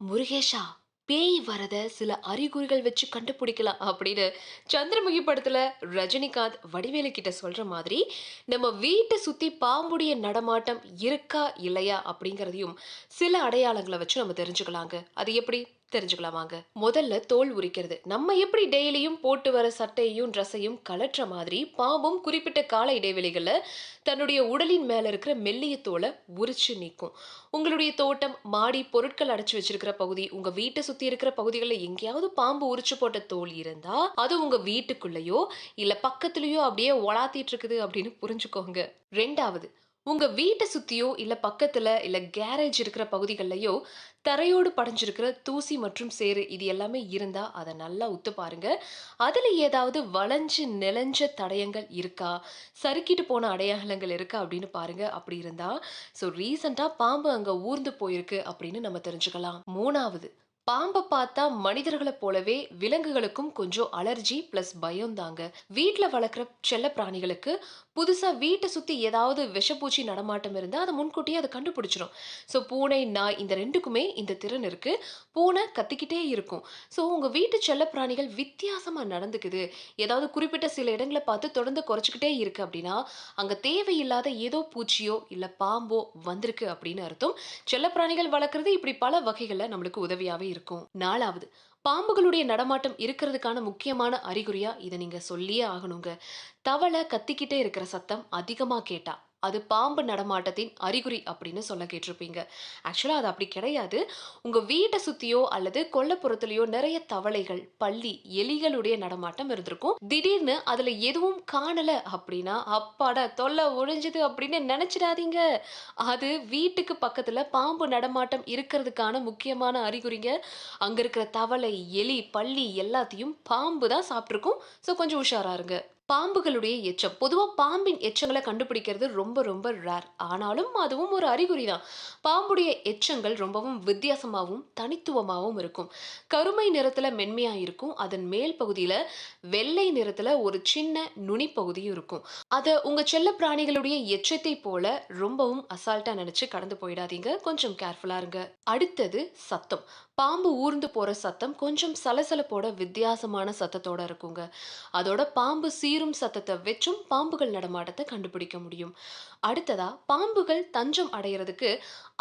முருகேஷா பேய் வரத சில அறிகுறிகள் வச்சு கண்டுபிடிக்கலாம் அப்படின்னு சந்திரமுகி படத்துல ரஜினிகாந்த் வடிவேலு கிட்ட சொல்ற மாதிரி நம்ம வீட்டை சுத்தி பாம்புடைய நடமாட்டம் இருக்கா இல்லையா அப்படிங்கறதையும் சில அடையாளங்களை வச்சு நம்ம தெரிஞ்சுக்கலாங்க. அது எப்படி? தெரிஞ்சுக்கலாமாங்க. முதல்ல தோல் உரிக்கிறது. நம்ம எப்படி டெய்லியும் போட்டு வர சட்டையையும் ட்ரெஸ்ஸையும் கலற்ற மாதிரி பாம்பும் குறிப்பிட்ட கால இடைவெளிகளில் தன்னுடைய உடலின் மேல இருக்கிற மெல்லிய தோலை உரிச்சு நீக்கும். உங்களுடைய தோட்டம் மாடி பொருட்கள் அடைச்சி வச்சிருக்கிற பகுதி உங்க வீட்டை சுத்தி இருக்கிற பகுதிகளில் எங்கேயாவது பாம்பு உரிச்சு போட்ட தோல் இருந்தா அது உங்க வீட்டுக்குள்ளேயோ இல்ல பக்கத்துலயோ அப்படியே ஒளாத்திட்டு இருக்குது அப்படின்னு புரிஞ்சுக்கோங்க. ரெண்டாவது உங்க வீட்டை சுத்தியோ இல்ல பக்கத்துல இல்ல கேரேஜ் இருக்கிற பகுதிகளிலையோ தரையோடு படைஞ்சிருக்கிற தூசி மற்றும் சேறு இது எல்லாமே இருந்தா அதை நல்லா உத்து பாருங்க. அதுல ஏதாவது வளைஞ்சு நெலஞ்ச தடயங்கள் இருக்கா? சறுக்கிட்டு போன அடையாளங்கள் இருக்கா அப்படின்னு பாருங்க. அப்படி இருந்தா ஸோ ரீசெண்டா பாம்பு அங்க ஊர்ந்து போயிருக்கு அப்படின்னு நம்ம தெரிஞ்சுக்கலாம். மூணாவது பாம்பை பார்த்தா மனிதர்களை போலவே விலங்குகளுக்கும் கொஞ்சம் அலர்ஜி பிளஸ் பயம் தாங்க. வீட்டில் வளர்க்குற செல்ல பிராணிகளுக்கு புதுசாக வீட்டை சுற்றி ஏதாவது விஷப்பூச்சி நடமாட்டம் இருந்தால் அதை முன்கூட்டியே அதை கண்டுபிடிச்சிடும் ஸோ பூனை நாய் இந்த ரெண்டுக்குமே இந்த திறன் இருக்குது பூனை கத்திக்கிட்டே இருக்கும். ஸோ உங்கள் வீட்டு செல்ல பிராணிகள் வித்தியாசமாக நடந்துக்குது. ஏதாவது குறிப்பிட்ட சில இடங்களை பார்த்து தொடர்ந்து குறைச்சிக்கிட்டே இருக்குது அப்படின்னா அங்கே தேவையில்லாத ஏதோ பூச்சியோ இல்லை பாம்போ வந்திருக்கு அப்படின்னு அர்த்தம். செல்ல பிராணிகள் வளர்க்குறது இப்படி பல வகைகளில் நம்மளுக்கு உதவியாகவே இருக்கும். நாலாவது பாம்புகளுடைய நடமாட்டம் இருக்கிறதுக்கான முக்கியமான அறிகுறியா இதை நீங்க சொல்லியே ஆகணுங்க. தவளை கத்திக்கிட்டே இருக்கிற சத்தம் அதிகமா கேட்டா அது பாம்பு நடமாட்டத்தின் அறிகுறி அப்படின்னு சொல்ல கேட்டிருப்பீங்க. ஆக்சுவலாக அது அப்படி கிடையாது. உங்கள் வீட்டை சுற்றியோ அல்லது கொல்லப்புறத்துலையோ நிறைய தவளைகள் பள்ளி எலிகளுடைய நடமாட்டம் இருந்திருக்கும். திடீர்னு அதில் எதுவும் காணலை அப்படின்னா அப்பாடா தொல்லை ஒழிஞ்சுது அப்படின்னு நினச்சிடாதீங்க. அது வீட்டுக்கு பக்கத்தில் பாம்பு நடமாட்டம் இருக்கிறதுக்கான முக்கியமான அறிகுறிங்க. அங்கே இருக்கிற தவளை எலி பள்ளி எல்லாத்தையும் பாம்பு தான் சாப்பிட்ருக்கும் ஸோ கொஞ்சம் உஷாராக இருங்க. பாம்புகளுடைய எச்சம். பொதுவாக பாம்பின் எச்சங்களை கண்டுபிடிக்கிறது ரொம்ப ரொம்ப ரேர் ஆனாலும் அதுவும் ஒரு அறிகுறி தான் பாம்புடைய எச்சங்கள் ரொம்பவும் வித்தியாசமாகவும் தனித்துவமாகவும் இருக்கும். கருமை நிறத்தில் மென்மையாக இருக்கும். அதன் மேல் பகுதியில் வெள்ளை நிறத்தில் ஒரு சின்ன நுனி பகுதியும் இருக்கும். அதை உங்கள் செல்ல பிராணிகளுடைய எச்சத்தை போல ரொம்பவும் அசால்ட்டாக நினச்சி கடந்து போயிடாதீங்க. கொஞ்சம் கேர்ஃபுல்லாக இருங்க. அடுத்தது சத்தம். பாம்பு ஊர்ந்து போகிற சத்தம் கொஞ்சம் சலசலப்போட வித்தியாசமான சத்தத்தோட இருக்குங்க. அதோட பாம்பு சீரும் சத்தத்தை வச்சும் பாம்புகள் நடமாட்டத்தை கண்டுபிடிக்க முடியும். அடுத்ததா பாம்புகள் தஞ்சம் அடையிறதுக்கு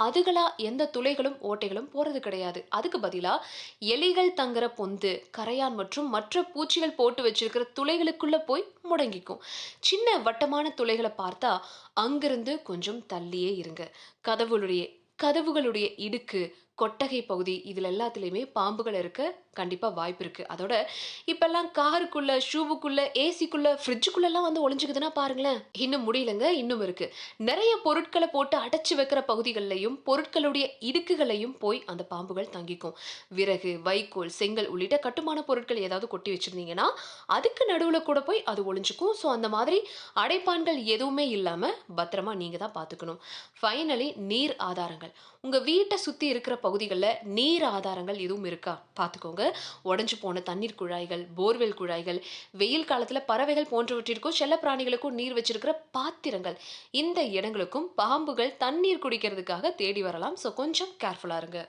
அதுகளா எந்த துளைகளும் ஓட்டைகளும் போறது கிடையாது. அதுக்கு பதிலா எலிகள் தங்குற பொந்து கரையான் மற்றும் மற்ற பூச்சிகள் போட்டு வச்சிருக்கிற துளைகளுக்குள்ள போய் முடங்கிக்கும். சின்ன வட்டமான துளைகளை பார்த்தா அங்கிருந்து கொஞ்சம் தள்ளியே இருங்க. கதவுளுடைய கதவுகளுடைய இடுக்கு கொட்டகை பகுதி இதில் எல்லாத்துலேயுமே பாம்புகள் இருக்க கண்டிப்பாக வாய்ப்பு இருக்குது அதோட இப்போல்லாம் காருக்குள்ளே ஷூவுக்குள்ளே ஏசிக்குள்ளே ஃப்ரிட்ஜுக்குள்ளெல்லாம் வந்து ஒளிஞ்சுக்குதுன்னா பாருங்களேன் இன்னும் முடியலங்க இன்னும் இருக்குது நிறைய பொருட்களை போட்டு அடைச்சி வைக்கிற பகுதிகளிலையும் பொருட்களுடைய இடுக்குகளையும் போய் அந்த பாம்புகள் தங்கிக்கும். விறகு வைக்கோல் செங்கல் உள்ளிட்ட கட்டுமான பொருட்கள் ஏதாவது கொட்டி வச்சுருந்தீங்கன்னா அதுக்கு நடுவில் கூட போய் அது ஒளிஞ்சுக்கும். ஸோ அந்த மாதிரி அடைப்பான்கள் எதுவுமே இல்லாமல் பத்திரமா நீங்கள் தான் பார்த்துக்கணும். ஃபைனலி நீர் ஆதாரங்கள். உங்கள் வீட்டை சுற்றி இருக்கிற பகுதிகளில் நீர் ஆதாரங்கள் எதுவும் இருக்கா? பார்த்துக்கோங்க. உடஞ்சு போன தண்ணீர் குழாய்கள் போர்வெல் குழாய்கள் வெயில் காலத்தில் பறவைகள் போன்றவற்றிற்கும் செல்ல பிராணிகளுக்கும் நீர் வச்சிருக்கிற பாத்திரங்கள். இந்த இடங்களுக்கும் பாம்புகள் தண்ணீர் குடிக்கிறதுக்காக தேடி வரலாம். ஸோ கொஞ்சம் கேர்ஃபுல்லாக இருங்க.